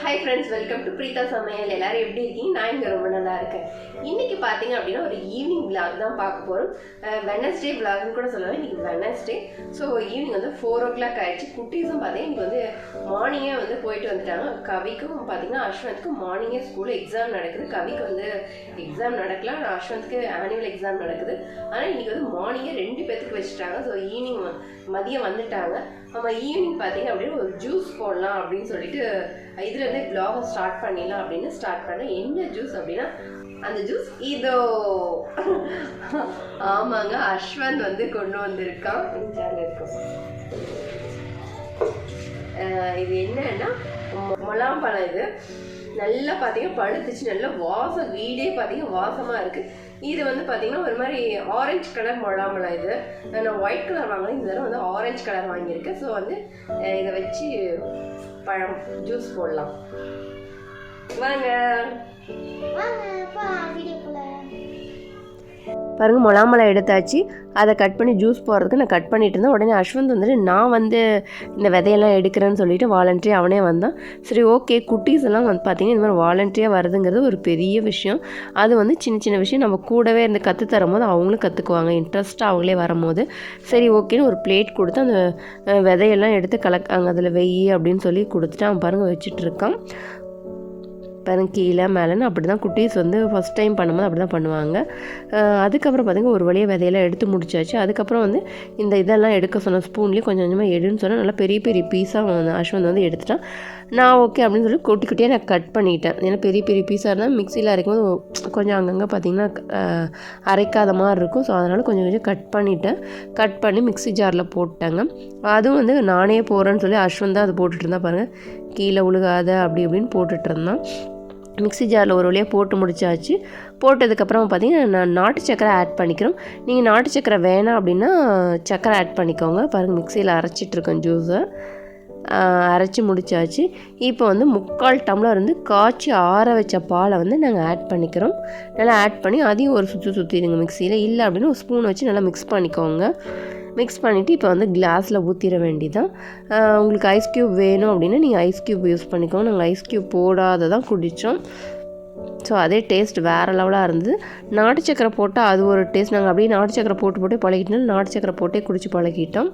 Hi friends welcome to Preetha சமையல் எல்லாரும் எப்படி இருக்கீங்க? நான் இங்கே ரொம்ப நல்லா இருக்கேன். இன்னைக்கு பார்த்தீங்க அப்படின்னா ஒரு ஈவினிங் விளாக் தான் பார்க்க போகிறோம் வெனஸ்டே விளாக்னு கூட சொல்லலாம். இன்றைக்கி வெனஸ்டே ஸோ ஈவினிங் வந்து ஃபோர் ஓ கிளாக் ஆகிடுச்சு குட்டீஸும் பார்த்தீங்கன்னா இன்னைக்கு வந்து மார்னிங்கே வந்து போயிட்டு வந்துட்டாங்க. கவிக்கும் பார்த்தீங்கன்னா அஸ்வந்த்க்கும் மார்னிங்கே ஸ்கூலில் எக்ஸாம் நடக்குது. கவிக்கு வந்து எக்ஸாம் நடக்கல ஆனால் அஸ்வந்த்க்கு ஆனுவல் எக்ஸாம் நடக்குது. ஆனால் இன்றைக்கி வந்து மார்னிங்கே ரெண்டு பேர்த்துக்கு வச்சுட்டாங்க. ஸோ ஈவினிங் மதியம் வந்துட்டாங்க. நம்ம ஈவினிங் பார்த்தீங்க அப்படின்னா ஒரு ஜூஸ் போடலாம் அப்படின்னு சொல்லிட்டு இதில் இருந்தே vlog ஸ்டார்ட் பண்ணிடலாம் அப்படின்னு ஸ்டார்ட் பண்ணேன் என்ன ஜூஸ் அப்படின்னா அந்த ஜூஸ் இதோ. ஆமாங்க அஸ்வந்த் வந்து கொண்டு வந்திருக்கான். இருக்கும் இது என்னன்னா மொ- முலாம்பழம் இது. நல்லா பார்த்தீங்கன்னா பழுத்துச்சு. நல்லா வாசம் வீடே பார்த்தீங்கன்னா வாசமாக இருக்குது இது வந்து பார்த்தீங்கன்னா ஒரு மாதிரி ஆரஞ்சு கலர் முலாம்பழம் இது. நான் ஒயிட் கலர் வாங்கினேன் இந்த தடவை வந்து ஆரஞ்சு கலர் வாங்கியிருக்கேன் ஸோ வந்து இதை வச்சு பழம் ஜூஸ் போடலாம். வாங்க. வாங்க பாருங்கள் வீடியோக்குள்ள எடுத்தாச்சு. அதை கட் பண்ணி ஜூஸ் போடுறதுக்கு நான் கட் பண்ணிட்டு இருந்தேன். உடனே அஸ்வந்த் வந்துட்டு நான் வந்து இந்த விதையெல்லாம் எடுக்கிறேன்னு சொல்லிட்டு வாலண்டரி அவனே வந்தான். சரி ஓகே குட்டீஸ் எல்லாம் வந்து பார்த்தீங்கன்னா இந்த மாதிரி வாலண்டரியாக வருதுங்கிறது ஒரு பெரிய விஷயம். அது வந்து சின்ன சின்ன விஷயம். நம்ம கூடவே இருந்து கற்று தரும்போது அவங்களும் கற்றுக்குவாங்க இன்ட்ரெஸ்ட்டாக அவங்களே வரும்போது. சரி ஓகேன்னு ஒரு பிளேட் கொடுத்து அந்த விதையெல்லாம் எடுத்து கலக் அதில் வெய்யி அப்படின்னு சொல்லி கொடுத்துட்டு அவன் பாருங்கள் வச்சுட்டு இருக்கான் கீழே மேலேன்னு அப்படி தான் குட்டீஸ் வந்து ஃபஸ்ட் டைம் பண்ணும்போது அப்படி தான் பண்ணுவாங்க அதுக்கப்புறம் பார்த்திங்கன்னா ஒரு வழியாக விதையெல்லாம் எடுத்து முடிச்சாச்சு. அதுக்கப்புறம் வந்து இந்த இதெல்லாம் எடுக்க சொன்ன ஸ்பூன்லேயே கொஞ்சம் கொஞ்சமாக எடுன்னு சொன்னால் நல்லா பெரிய பெரிய பீஸாக வந்து அஸ்வந்த் வந்து எடுத்துட்டான். நான் ஓகே அப்படின்னு சொல்லி குட்டி குட்டியாக நான் கட் பண்ணிட்டேன். ஏன்னா பெரிய பெரிய பீஸாக இருந்தால் மிக்சியில் அரைக்கும்போது கொஞ்சம் அங்கங்கே பார்த்திங்கன்னா அரைக்காத மாதிரி இருக்கும். ஸோ அதனால் கொஞ்சம் கொஞ்சம் கட் பண்ணிட்டேன். கட் பண்ணி மிக்ஸி ஜாரில் போட்டாங்க அதுவும் வந்து நானே போகிறேன்னு சொல்லி அஸ்வந்த் தான் அது போட்டுட்டு இருந்தா பாருங்கள் கீழே உழுகாத அப்படி இப்படின்னு போட்டுட்ருந்தான் மிக்சி மிக்ஸி ஜாரில் ஒரு வழியாக போட்டு முடிச்சாச்சு. போட்டதுக்கப்புறம் பார்த்தீங்கன்னா நான் நாட்டு சக்கரை ஆட் பண்ணிக்கிறோம். நீங்கள் நாட்டு சக்கரை வேணாம் அப்படின்னா சக்கரை ஆட் பண்ணிக்கோங்க. பாருங்கள் மிக்சியில் அரைச்சிட்ருக்கோம் ஜூஸை அரைச்சி முடிச்சாச்சு. இப்போ வந்து முக்கால் டம்ளர் வந்து காய்ச்சி ஆற வச்ச பாலை வந்து நாங்கள் ஆட் பண்ணிக்கிறோம். நல்லா ஆட் பண்ணி அதையும் ஒரு சுற்றி சுற்றிடுங்க மிக்சியில் இல்லை அப்படின்னு ஒரு ஸ்பூன் வச்சு நல்லா மிக்ஸ் பண்ணிக்கோங்க. மிக்ஸ் பண்ணிவிட்டு இப்போ வந்து கிளாஸில் ஊற்றிட வேண்டிதான் உங்களுக்கு ஐஸ் க்யூப் வேணும் அப்படின்னா நீங்கள் ஐஸ் க்யூப் யூஸ் பண்ணிக்கோங்க. நாங்கள் ஐஸ் க்யூப் போடாத தான் குடித்தோம் ஸோ அதே டேஸ்ட் வேறு லெவலாக இருந்தது. நாட்டு சக்கரை போட்டால் அது ஒரு டேஸ்ட் நாங்கள் அப்படியே நாட்டு சக்கரை போட்டு போட்டே பழகிட்டோம் நாட்டு சக்கரை போட்டே குடிச்சு பழகிட்டோம்.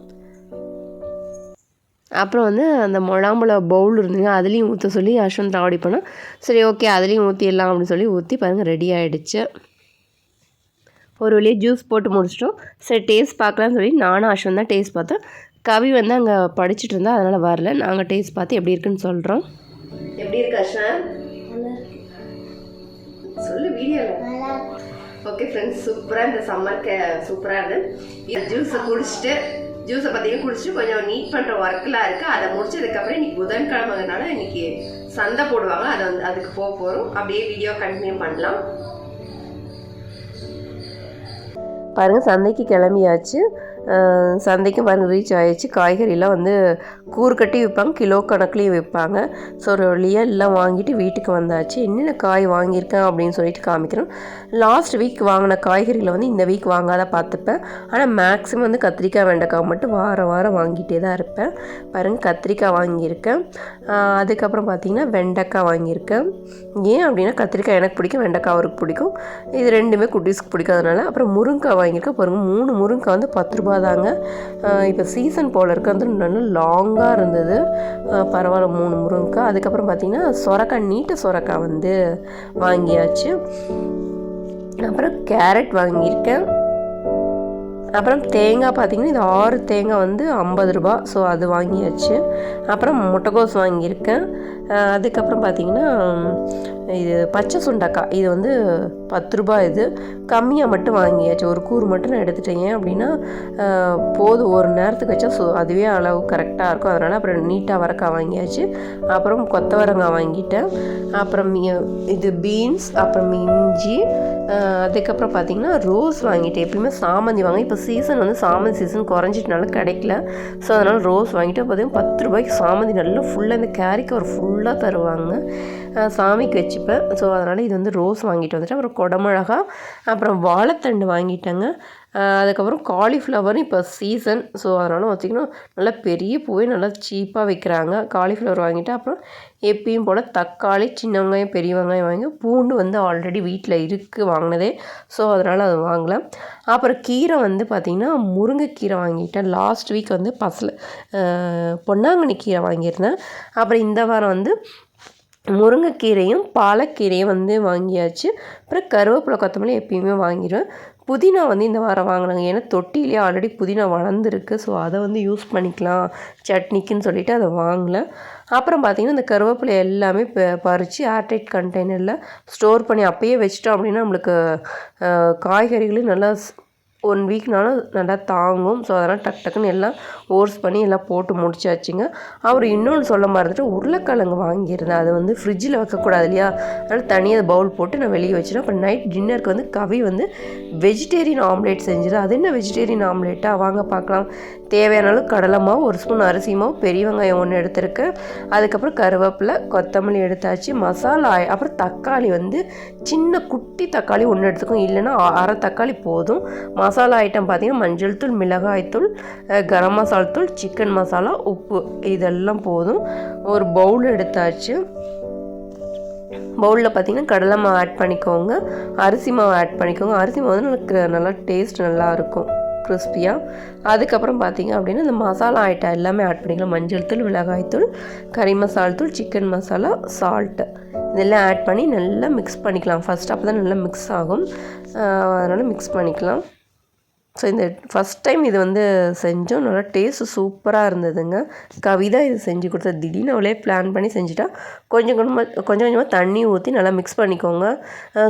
அப்புறம் வந்து அந்த முழாம்பழ பவுல் இருந்துங்க அதுலேயும் ஊற்ற சொல்லி அஸ்வந்த் ஆடி பண்ணால் சரி ஓகே அதுலேயும் ஊற்றிடலாம் அப்படின்னு சொல்லி ஊற்றி பாருங்கள் ரெடி ஆகிடுச்சு ஒரு வழியாக ஜூஸ் போட்டு முடிச்சிட்டோம். சரி டேஸ்ட் பார்க்கலாம்னு சொல்லி நானும் அஸ்வந்த் தான் டேஸ்ட் பார்த்தேன் கவி வந்து அங்கே படிச்சுட்டு இருந்தா அதனால் வரல. நாங்கள் டேஸ்ட் பார்த்து எப்படி இருக்குன்னு சொல்கிறோம் எப்படி இருக்கு அஸ்வந்த் சொல்லு வீடியோவில் ஓகே ஃப்ரெண்ட்ஸ் சூப்பராக இந்த சம்மருக்கு சூப்பராக இந்த ஜூஸை குடிச்சிட்டு ஜூஸை பார்த்தீங்கன்னா குடிச்சிட்டு கொஞ்சம் நீட் பண்ணுற ஒர்க்கெலாம் இருக்குது அதை முடிச்சதுக்கப்புறம் இன்னைக்கு புதன்கிழமைனால இன்னைக்கு சந்தை போடுவாங்க. அதை வந்து அதுக்கு போக போகிறோம் அப்படியே வீடியோ கண்டினியூ பண்ணலாம். பாருங்கள் சந்தைக்கு கிளம்பியாச்சு. சந்தைக்கு வந்து ரீச் ஆகிடுச்சு காய்கறிலாம் வந்து கூறு கட்டி விற்பாங்க கிலோ கணக்குலேயும் விற்பாங்க. ஸோ ஒரு வழியாக எல்லாம் வாங்கிட்டு வீட்டுக்கு வந்தாச்சு. என்னென்ன காய் வாங்கியிருக்கேன் அப்படின்னு சொல்லிட்டு காமிக்கிறோம். லாஸ்ட் வீக் வாங்கின காய்கறிகளை வந்து இந்த வீக் வாங்காத பார்த்துப்பேன். ஆனால் மேக்ஸிமம் வந்து கத்திரிக்காய் வெண்டைக்காய் மட்டும் வாரம் வாரம் வாங்கிட்டே தான் இருப்பேன். பாருங்கள் கத்திரிக்காய் வாங்கியிருக்கேன். அதுக்கப்புறம் பார்த்திங்கன்னா வெண்டைக்காய் வாங்கியிருக்கேன். ஏன் அப்படின்னா கத்திரிக்காய் எனக்கு பிடிக்கும் வெண்டைக்காய் அவருக்கு பிடிக்கும். இது ரெண்டுமே குட்டீஸ்க்கு பிடிக்காதனால அப்புறம் முருங்கைக்காய் வாங்கியிருக்கேன். பாருங்க மூணு முருங்கைக்காய் வந்து பத்து ரூபா தாங்க இப்போ சீசன் போல் இருக்க. வந்து நல்லா லாங்காக இருந்தது. பரவாயில்ல மூணு முருங்கைக்காய் அதுக்கப்புறம் பார்த்தீங்கன்னா சொரக்காய் நீட்ட சொரக்காய் வந்து வாங்கியாச்சு. அப்புறம் கேரட் வாங்கியிருக்கேன். அப்புறம் தேங்காய் பார்த்தீங்கன்னா இது ஆறு தேங்காய் வந்து ஐம்பது ரூபா. ஸோ அது வாங்கியாச்சு. அப்புறம் முட்டைகோஸ் வாங்கியிருக்கேன். அதுக்கப்புறம் பார்த்தீங்கன்னா இது பச்சை சுண்டக்காய். இது வந்து பத்து ரூபாய் இது. கம்மியாக மட்டும் வாங்கியாச்சு. ஒரு கூறு மட்டும் நான் எடுத்துட்டேன். ஏன் அப்படின்னா போதும். ஒரு நேரத்துக்கு வச்சா ஸோ அதுவே அளவு கரெக்டாக இருக்கும். அதனால் அப்புறம் நீட்டாக வரக்காய் வாங்கியாச்சு. அப்புறம் கொத்தவரங்காய் வாங்கிட்டேன். அப்புறம் இது பீன்ஸ் அப்புறம் இஞ்சி. அதுக்கப்புறம் பார்த்திங்கன்னா ரோஸ் வாங்கிட்டேன். எப்பயுமே சாமந்தி வாங்க. இப்போ சீசன் வந்து சாமந்தி சீசன் குறைஞ்சிட்டனால கிடைக்கல. ஸோ அதனால் ரோஸ் வாங்கிட்டு பார்த்தீங்கன்னா பத்து ரூபாய்க்கு சாமந்தி நல்லா ஃபுல்லாக இந்த கேரிக்கு ஒரு ஃபுல்லாக தருவாங்க. சாமிக்கு வச்சுப்பேன். ஸோ அதனால் இது வந்து ரோஸ் வாங்கிட்டு வந்துட்டேன். அப்புறம் குடமிளகா அப்புறம் வாழைத்தண்டு வாங்கிட்டேங்க. அதுக்கப்புறம் காலிஃப்ளவர் இப்போ சீசன் ஸோ அதனால் பார்த்திங்கன்னா நல்லா பெரிய பூவே நல்லா சீப்பாக விற்கிறாங்க காலிஃப்ளவர் வாங்கிட்டு அப்புறம் எப்பயும் போல் தக்காளி சின்ன வெங்காயம் பெரிய வெங்காயம் வாங்கி பூண்டு வந்து ஆல்ரெடி வீட்டில் இருக்குது வாங்கினதே. ஸோ அதனால் அது வாங்கலை. அப்புறம் கீரை வந்து பார்த்திங்கன்னா முருங்கைக்கீரை வாங்கிட்டேன். லாஸ்ட் வீக் வந்து பசல பொன்னாங்கண்ணி கீரை வாங்கியிருந்தேன். அப்புறம் இந்த வாரம் வந்து முருங்கைக்கீரையும் பாலக்கீரையும் வந்து வாங்கியாச்சு. அப்புறம் கருவேப்பிலை கொத்தமல்லி எப்பயுமே வாங்கிடுவேன். புதினா வந்து இந்த வாரம் வாங்கினாங்க. ஏன்னா தொட்டிலே ஆல்ரெடி புதினா வளர்ந்துருக்கு. ஸோ அதை வந்து யூஸ் பண்ணிக்கலாம். சட்னிக்குன்னு சொல்லிட்டு அதை வாங்கலை. அப்புறம் பார்த்திங்கன்னா இந்த கருவேப்பிலை எல்லாமே ப பறித்து ஏர்டைட் கண்டெய்னரில் ஸ்டோர் பண்ணி அப்பயே வச்சிட்டோம் அப்படின்னா நம்மளுக்கு காய்கறிகளும் நல்லா ஒன் வீக்னாலும் நல்லா தாங்கும். ஸோ அதெல்லாம் டக் டக்குன்னு எல்லாம் ஓர்ஸ் பண்ணி எல்லாம் போட்டு முடிச்சாச்சுங்க. அவர் இன்னொன்று சொல்ல மறந்துட்டு உருளைக்கிழங்கு வாங்கியிருந்தேன். அதை வந்து ஃப்ரிட்ஜில் வைக்கக்கூடாது இல்லையா? அதனால் தனியாக பவுல் போட்டு நான் வெளியே வச்சிட்டேன் அப்புறம் நைட் டின்னருக்கு வந்து கவி வந்து வெஜிடேரியன் ஆம்லேட் செஞ்சது அது என்ன வெஜிடேரியன் ஆம்லேட்டா வாங்க பார்க்கலாம். தேவையான அளவு கடலை மாவு ஒரு ஸ்பூன் அரிசி மாவு பெரிய வெங்காயம் ஒன்று எடுத்திருக்கேன் அதுக்கப்புறம் கருவேப்பிலை கொத்தமல்லி எடுத்தாச்சு மசாலா அப்புறம் தக்காளி வந்து சின்ன குட்டி தக்காளி ஒன்று எடுத்துக்கும் இல்லைன்னா அரை தக்காளி போதும். மசாலா ஐட்டம் பார்த்திங்கன்னா மஞ்சள் தூள் மிளகாய் தூள் கரம் மசாலா தூள் சிக்கன் மசாலா உப்பு இதெல்லாம் போதும். ஒரு பவுல் எடுத்தாச்சு. பவுலில் பார்த்தீங்கன்னா கடலை மாவு ஆட் பண்ணிக்கோங்க. அரிசி மாவு ஆட் பண்ணிக்கோங்க. அரிசி மாவு வந்து நல்லா டேஸ்ட் நல்லாயிருக்கும் கிறிஸ்பியாக அதுக்கப்புறம் பார்த்தீங்க அப்படின்னா இந்த மசாலா ஐட்டம் எல்லாமே ஆட் பண்ணிக்கலாம். மஞ்சள் தூள் மிளகாய்த்தூள் கறி மசாலா தூள் சிக்கன் மசாலா சால்ட்டு இதெல்லாம் ஆட் பண்ணி நல்லா மிக்ஸ் பண்ணிக்கலாம். ஃபஸ்ட் அப்போ தான் நல்லா மிக்ஸ் ஆகும். அதனால் மிக்ஸ் பண்ணிக்கலாம். ஸோ இந்த ஃபஸ்ட் டைம் இது வந்து செஞ்சோம். நல்லா டேஸ்ட் சூப்பராக இருந்ததுங்க. கவிதா இது செஞ்சு கொடுத்தா திடீர்னு அவளே பிளான் பண்ணி செஞ்சுட்டா கொஞ்சம் கொஞ்சமாக கொஞ்சம் கொஞ்சமாக தண்ணி ஊற்றி நல்லா மிக்ஸ் பண்ணிக்கோங்க.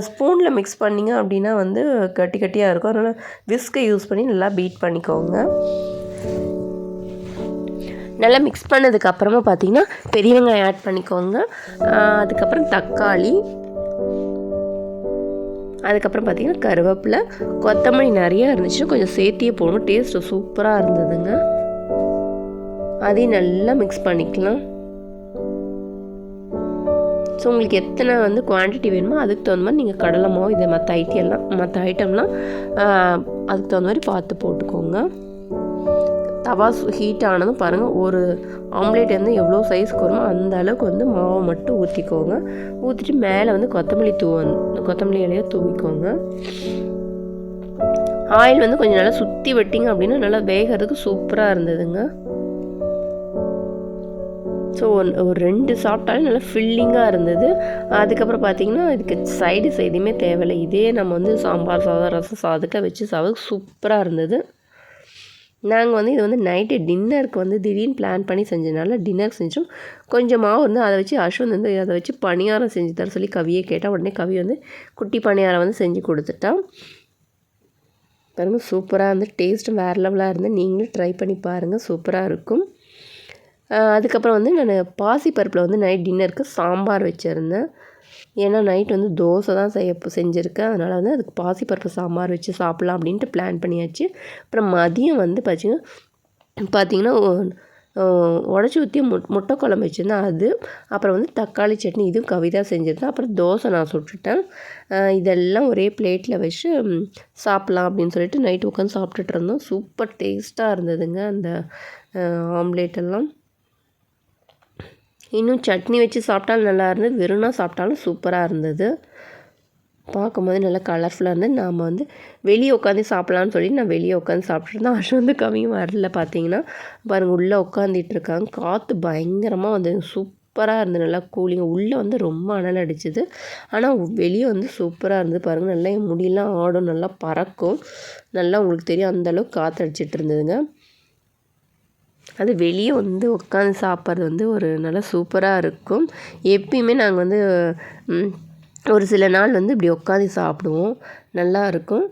ஸ்பூனில் மிக்ஸ் பண்ணிங்க அப்படின்னா வந்து கட்டி கட்டியாக இருக்கும். அதனால் விஸ்கை யூஸ் பண்ணி நல்லா பீட் பண்ணிக்கோங்க. நல்லா மிக்ஸ் பண்ணதுக்கப்புறமா பார்த்தீங்கன்னா பெரிய வெங்காயம் ஆட் பண்ணிக்கோங்க. அதுக்கப்புறம் தக்காளி. அதுக்கப்புறம் பார்த்தீங்கன்னா கருவேப்பிலை கொத்தமல்லி நிறையா இருந்துச்சுன்னா கொஞ்சம் சேர்த்தியே போடணும். டேஸ்ட்டு சூப்பராக இருந்ததுங்க. அதையும் நல்லா மிக்ஸ் பண்ணிக்கலாம். ஸோ உங்களுக்கு எத்தனை வந்து குவான்டிட்டி வேணுமோ அதுக்கு தகுந்த மாதிரி நீங்கள் கடலை மாவு இதை மற்ற ஐட்டியெல்லாம் மற்ற ஐட்டம்லாம் அதுக்கு தகுந்த மாதிரி பார்த்து போட்டுக்கோங்க. தவா ஹீட் ஆனதும் பாருங்கள் ஒரு ஆம்லேட் வந்து எவ்வளோ சைஸ்க்கு வருமோ அந்த அளவுக்கு வந்து மாவை மட்டும் ஊற்றிக்கோங்க ஊற்றிட்டு மேலே வந்து கொத்தமல்லி தூ கொத்தமல்லி இலையை தூவிக்கோங்க. ஆயில் வந்து கொஞ்சம் நல்லா சுற்றி வெட்டிங்க அப்படின்னா நல்லா வேகிறதுக்கு சூப்பராக இருந்ததுங்க. ஸோ ஒரு ரெண்டு சாப்பிட்டாலும் நல்லா ஃபில்லிங்காக இருந்தது. அதுக்கப்புறம் பார்த்திங்கன்னா இதுக்கு சைடு எதுவுமே தேவையில்லை. இதே நம்ம வந்து சாம்பார் சாதம் ரசம் சாதத்தை வச்சு சாதம் சூப்பராக இருந்தது. நாங்கள் வந்து இது வந்து நைட்டு டின்னருக்கு வந்து திடீர்னு பிளான் பண்ணி செஞ்சனால டின்னர் செஞ்சோம். கொஞ்சமாக வந்து அதை வச்சு அஸ்வந்த் வந்து அதை வச்சு பணியாரம் செஞ்சு தர சொல்லி கவியை கேட்டால் உடனே கவி வந்து குட்டி பணியாரம் வந்து செஞ்சு கொடுத்துட்டான். பாருங்க சூப்பராக இருந்து டேஸ்ட்டும் வேறு லெவலாக இருந்து நீங்களும் ட்ரை பண்ணி பாருங்கள் சூப்பராக இருக்கும். அதுக்கப்புறம் வந்து நான் பாசிப்பருப்பில் வந்து நைட் டின்னருக்கு சாம்பார் வச்சுருந்தேன். ஏன்னா நைட் வந்து தோசை தான் செய்ய செஞ்சுருக்கேன். அதனால் வந்து அதுக்கு பாசிப்பருப்பு சாம்பார் வச்சு சாப்பிட்லாம் அப்படின்ட்டு பிளான் பண்ணியாச்சு. அப்புறம் மதியம் வந்து பார்த்தீங்கன்னா பார்த்தீங்கன்னா உடச்சி ஊற்றி மு முட்டை குழம்பு வச்சுருந்தேன் அது. அப்புறம் வந்து தக்காளி சட்னி இதுவும் கவிதா செஞ்சுருந்தேன் அப்புறம் தோசை நான் சுட்டுட்டேன். இதெல்லாம் ஒரே பிளேட்டில் வச்சு சாப்பிட்லாம் அப்படின்னு சொல்லிட்டு நைட்டு உட்காந்து சாப்பிட்டுட்டு இருந்தோம். சூப்பர் டேஸ்ட்டாக இருந்ததுங்க அந்த ஆம்லேட் எல்லாம். இன்னும் சட்னி வச்சு சாப்பிட்டாலும் நல்லா இருந்தது. வெறும்னா சாப்பிட்டாலும் சூப்பராக இருந்தது. பார்க்கும்போது நல்லா கலர்ஃபுல்லாக இருந்தது. நாம் வந்து வெளியே உட்காந்து சாப்பிட்லான்னு சொல்லி நான் வெளியே உட்காந்து சாப்பிட்ருந்தேன் அஷ் வந்து கம்மியும் வரல பார்த்தீங்கன்னா. பாருங்கள் உள்ளே உட்காந்துட்டு இருக்காங்க. காற்று பயங்கரமாக வந்து சூப்பராக இருந்தது. நல்லா கூலிங்க உள்ளே வந்து ரொம்ப அனல் அடிச்சுது. ஆனால் வெளியே வந்து சூப்பராக இருந்தது. பாருங்கள் நல்லா என் முடியெல்லாம் ஆடும். நல்லா பறக்கும். நல்லா உங்களுக்கு தெரியும் அந்த அளவுக்கு காற்று அடிச்சிட்டு இருந்ததுங்க. அது வெளியே வந்து உட்காந்து சாப்பிட்றது வந்து ஒரு நல்ல சூப்பராக இருக்கும். எப்பயுமே நாங்கள் வந்து ஒரு சில நாள் வந்து இப்படி உட்காந்து சாப்பிடுவோம். நல்லா இருக்கும்.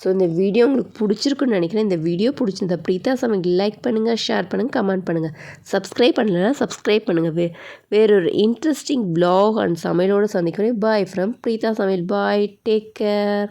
ஸோ இந்த வீடியோ உங்களுக்கு பிடிச்சிருக்குன்னு நினைக்கிறேன். இந்த வீடியோ பிடிச்சிருந்தா ப்ரீதா சமைக்கு லைக் பண்ணுங்கள் ஷேர் பண்ணுங்கள் கமெண்ட் பண்ணுங்கள் சப்ஸ்கிரைப் பண்ணலைன்னா சப்ஸ்கிரைப் பண்ணுங்கள் வே வேறொரு இன்ட்ரெஸ்டிங் ப்ளாக் அண்ட் சமையலோடு சந்திக்கிறேன். பாய் ஃப்ரம் ப்ரீதா சமையல். Bye take care